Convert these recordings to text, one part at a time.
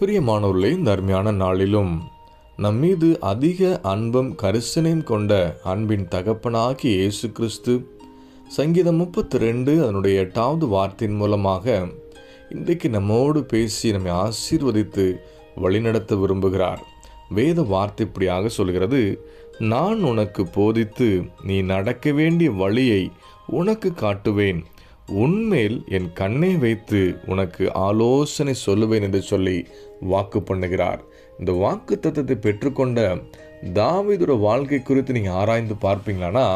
பிரியமானோர்களே இந்த அருமையான நாளிலும் நம்மீது அதிக அன்பும் கரிசனையும் கொண்ட அன்பின் தகப்பனாகி இயேசு கிறிஸ்து சங்கீதம் முப்பத்தி ரெண்டு அதனுடைய எட்டாவது வார்த்தையின் மூலமாக இன்றைக்கு நம்மோடு பேசி நம்மை ஆசீர்வதித்து வழிநடத்த விரும்புகிறார். வேத வார்த்தை இப்படியாக சொல்கிறது நான் உனக்கு போதித்து நீ நடக்க வேண்டிய வழியை உனக்கு காட்டுவேன். உன்மேல் என் கண்ணை வைத்து உனக்கு ஆலோசனை சொல்லுவேன் என்று சொல்லி வாக்கு பண்ணுகிறார். இந்த வாக்கு தத்துவத்தை பெற்றுக்கொண்ட தாவிதோட வாழ்க்கை குறித்து நீங்கள் ஆராய்ந்து பார்ப்பீங்களானா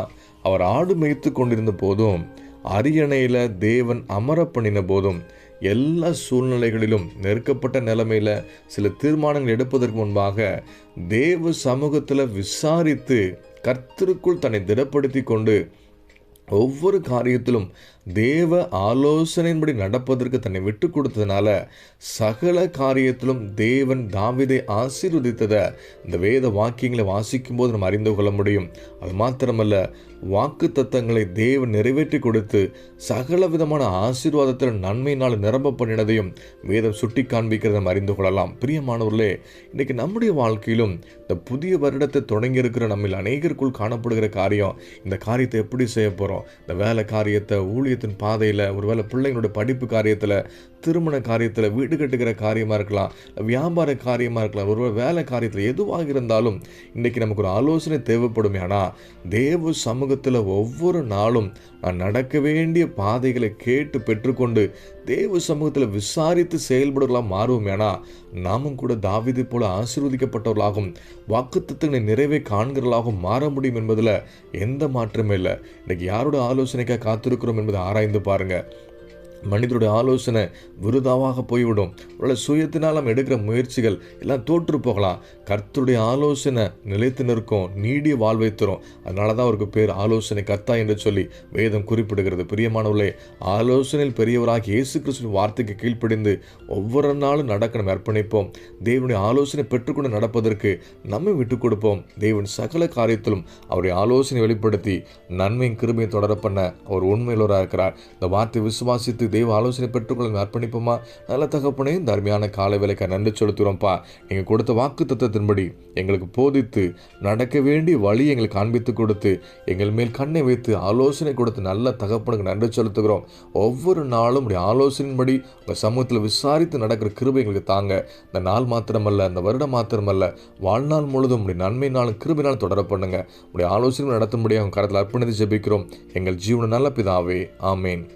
அவர் ஆடு மேய்த்து கொண்டிருந்த போதும் அரியணையில் தேவன் அமர பண்ணின போதும் எல்லா சூழ்நிலைகளிலும் நெருக்கப்பட்ட நிலைமையில் சில தீர்மானங்கள் எடுப்பதற்கு முன்பாக தேவ சமூகத்தில் விசாரித்து கர்த்தருக்குள் தன்னை திடப்படுத்தி கொண்டு ஒவ்வொரு காரியத்திலும் தேவ ஆலோசனையின்படி நடப்பதற்கு தன்னை விட்டு கொடுத்ததுனால சகல காரியத்திலும் தேவன் தாவிதை ஆசீர்வதித்ததை இந்த வேத வாக்கியங்களை வாசிக்கும் போது நம்ம அறிந்து கொள்ள முடியும். அது மாத்திரமல்ல வாக்கு தத்தங்களை தேவன் நிறைவேற்றி கொடுத்து சகல விதமான ஆசீர்வாதத்தில் நன்மையினால் நிரம்ப பண்ணினதையும் வேதம் சுட்டி காண்பிக்கிறத நம்ம அறிந்து கொள்ளலாம். பிரியமானவர்களே இன்னைக்கு நம்முடைய வாழ்க்கையிலும் இந்த புதிய வருடத்தை தொடங்கி இருக்கிற நம்மில் அநேகருக்குள் காணப்படுகிற காரியம் இந்த காரியத்தை எப்படி செய்ய போகிறோம் இந்த வேலை காரியத்தை ஊழியத்தின் பாதையில் ஒருவேளை பிள்ளைங்களோட படிப்பு காரியத்தில் திருமண காரியத்தில் வீடு கட்டுக்கிற காரியமாக இருக்கலாம் வியாபார காரியமாக இருக்கலாம் ஒரு வேலை காரியத்தில் எதுவாக இருந்தாலும் இன்றைக்கி நமக்கு ஒரு ஆலோசனை தேவைப்படும். ஆனால் தேவ சமூகத்தில் ஒவ்வொரு நாளும் நான் நடக்க வேண்டிய பாதைகளை கேட்டு பெற்றுக்கொண்டு தேவ சமூகத்தில் விசாரித்து செயல்படுவர்களாக மாறுவோம் ஏன்னா நாமும் கூட தாவிதை போல ஆசீர்வதிக்கப்பட்டவர்களாகவும் வாக்குத்தத்தங்களை நிறைவே காண்கிறவர்களாகவும் மாற முடியும் என்பதில் எந்த மாற்றமே இல்லை. இன்றைக்கு யாரோட ஆலோசனைக்காக காத்திருக்கிறோம் என்பதை ஆராய்ந்து பாருங்கள் மனிதருடைய ஆலோசனை விருதாவாக போய்விடும். உள்ள சுயத்தினால் நம்ம எடுக்கிற முயற்சிகள் எல்லாம் தோற்று போகலாம். கர்த்தருடைய ஆலோசனை நிலைத்து நிற்கும் நீடிய வாழ்வை தரும். அதனால தான் அவருக்கு பேர் ஆலோசனை கர்த்தா என்று சொல்லி வேதம் குறிப்பிடுகிறது. பிரியமானவர்களே ஆலோசனையில் பெரியவராக இயேசு கிறிஸ்துவின் வார்த்தைக்கு கீழ்ப்படிந்து ஒவ்வொரு நாளும் நடக்க நம்ம அர்ப்பணிப்போம். தேவனுடைய ஆலோசனை பெற்றுக்கொண்டு நடப்பதற்கு நம்மை விட்டுக் கொடுப்போம். தேவன் சகல காரியத்திலும் அவருடைய ஆலோசனை வெளிப்படுத்தி நன்மையும் கிருமையும் தொடர பண்ண அவர் உண்மையிலோராக இருக்கிறார். இந்த வார்த்தை விசுவாசித்து தெய்வ ஆலோசனை பெற்றுக்கொள்ள அர்ப்பணிப்போமா? நல்ல தகப்பனே இந்த அருமையான காலை வேலைக்கு நன்றி செலுத்துகிறோம்ப்பா நீங்கள் கொடுத்த வாக்கு தத்துவத்தின்படி எங்களுக்கு போதித்து நடக்க வேண்டிய வழி எங்களுக்கு காண்பித்து கொடுத்து எங்கள் மேல் கண்ணை வைத்து ஆலோசனை கொடுத்து நல்ல தகப்பனுக்கு நன்றி செலுத்துகிறோம். ஒவ்வொரு நாளும் உடைய ஆலோசனையின்படி உங்கள் சமூகத்தில் விசாரித்து நடக்கிற கிருபை எங்களுக்கு தாங்க. இந்த நாள் மாத்திரமல்ல இந்த வருடம் மாத்திரமல்ல வாழ்நாள் முழுதும் உடைய நன்மை நாளும் கிருபினால் தொடர பண்ணுங்க. உடைய ஆலோசனை நடத்தும்படி அவங்க கரத்தில் அர்ப்பணித்து ஜெபிக்கிறோம். எங்கள் ஜீவன நல்ல பிதாவே ஆமேன்.